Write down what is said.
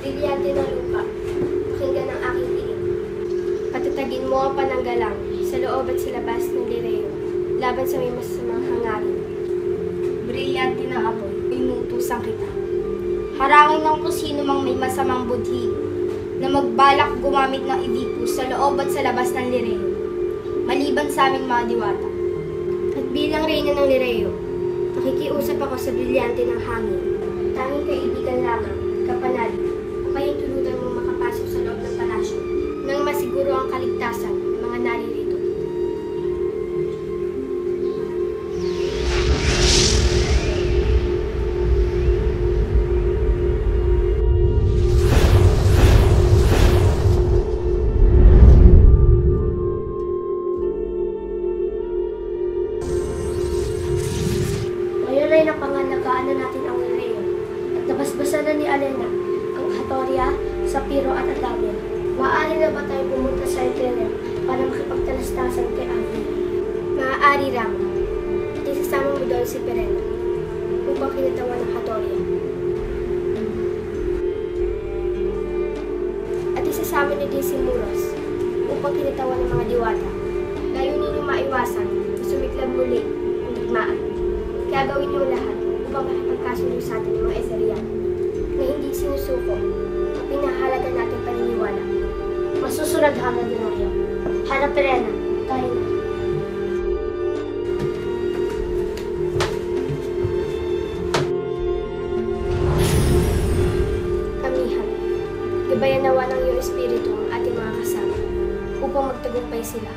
Brilyante ng lupa, pakinggan ang aking tinig. Patatagin mo ang pananggalang sa loob at sa labas ng direo, laban sa may masasamang hangarin. Brilyante ng apoy, inutusan kita. Harangin ng kung sino mang may masamang budhi na magbalak gumamit ng ibipo sa loob at sa labas ng lireo, maliban sa aming mga diwata. At bilang reyna ng Lireo, nakikiusap ako sa brilyante ng hangin. Tanging kaibigan lamang, masiguro ang kaligtasan ng mga naririto. Ngayon ay napangalagaan na natin ang Lireo at nabasbasan na ni Alena ang Hatoria, Sapiro at Adamia. Para makipagtalastasan kay Alena? Maaari lang. At isasama mo doon si Perena upang kinatawan ng Hatoria. At isasama niyo din si Muros upang kinatawan ng mga diwata. Layunin niyo maiwasan na sumiklab muli ang digmaan. Kaya gawin niyo lahat upang makipagkasundo sa atin ng mga Eserian na hindi sinusuko at pinahalaga natin paniniwala. Masusunod hanggang Hana Perena, tayo na. Amihan, gabayan nawa ng iyong espiritu ang ating mga kasama? Upang magtagumpay sila